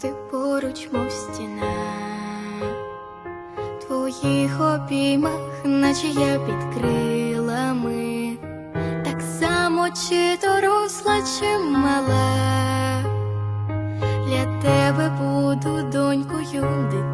ти поруч, мов стіна, твоїх обіймах, наче я під крилами, так само чи доросла, чи мала. Для тебе буду донькою, дитиною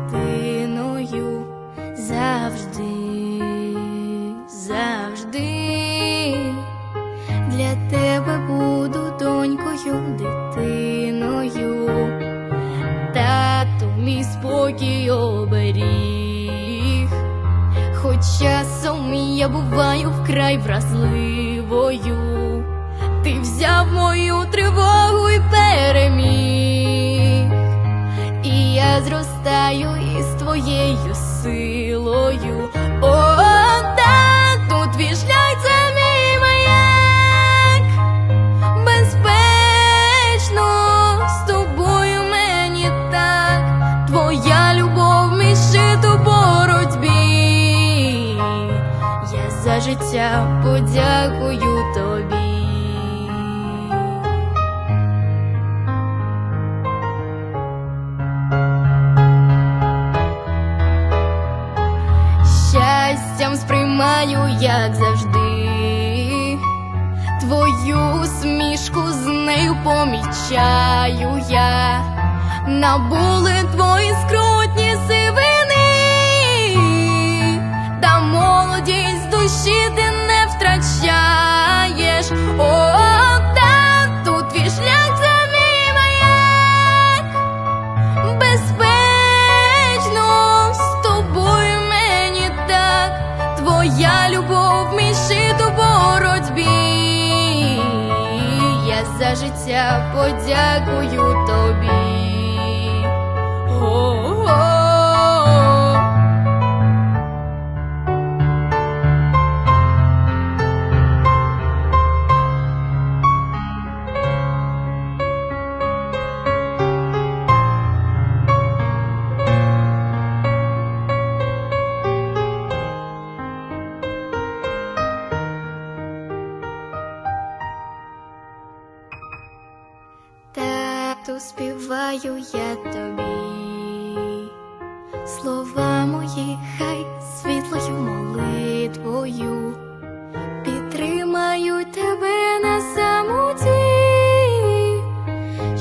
оберіг. Хоч часом я буваю вкрай вразливою, ти взяв мою тривогу і переміг, і я зростаю із твоєю силою. За життя подякую тобі. Щастям сприймаю, як завжди. Твою смішку з нею помічаю я. Набули твої скрутні сивини, за життя подякую Тату співаю я тобі, слова мої, хай світлою молитвою, підтримаю тебе на самоті,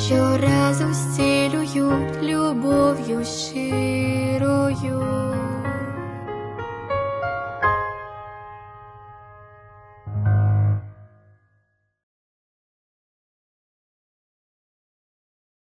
щоразу зцілюють любов'ю щирою.